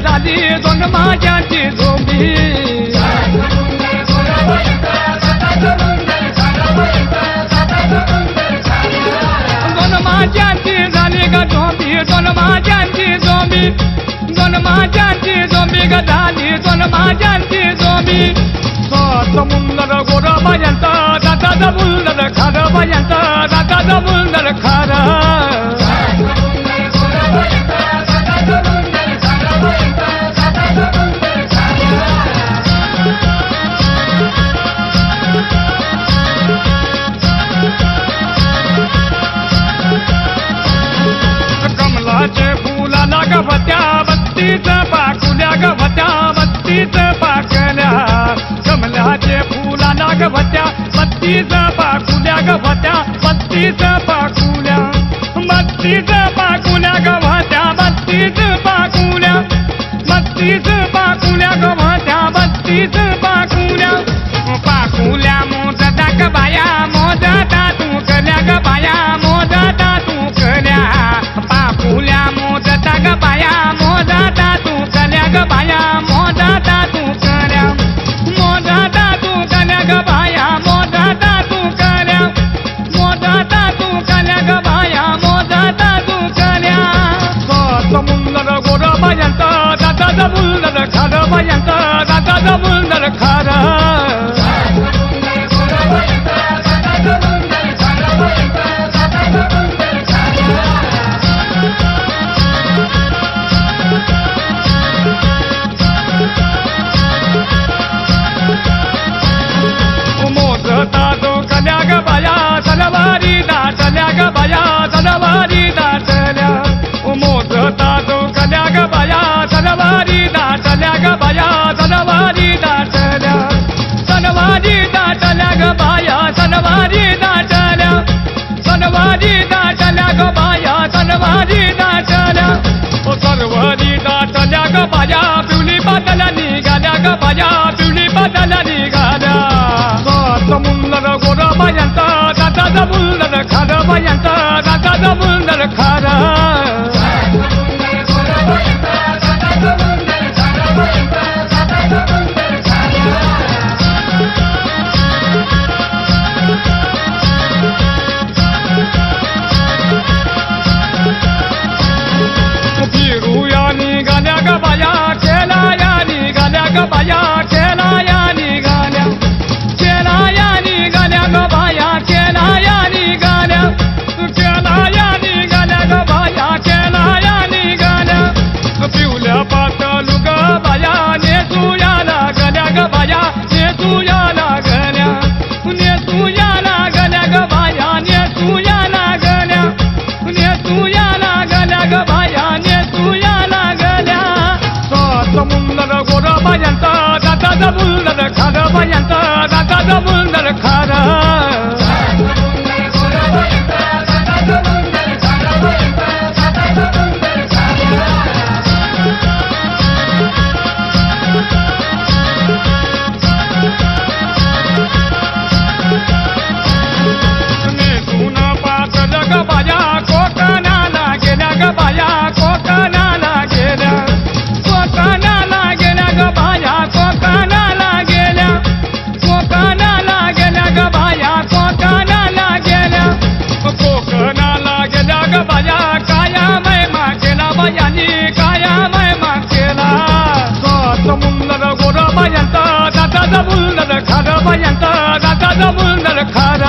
Don't imagine, don't be. मस्तीच पाकुल्या गवत्या मस्तीच पाकल्या कमलाचे फुला नागवत्या मस्तीच पाकुल्या गवत्या मस्तीच पाकुल्या. मस्तीच पाकुल्या गवत्या భయంకర గద ముందర ఖారా सर्वाजी दाटल्या ग माया सर्वाजी दाटल्या ओ सर्वाजी दाटल्या ग माया पिवली पातल्या निघाल्या ग माया पिवली पातल्या निघाल्या मुंदर गोरा मायांचा दादा मुंदर खारा मायांचा दादा मुंदर खारा caballar. కథముందర కథమయంత కథముందర కథ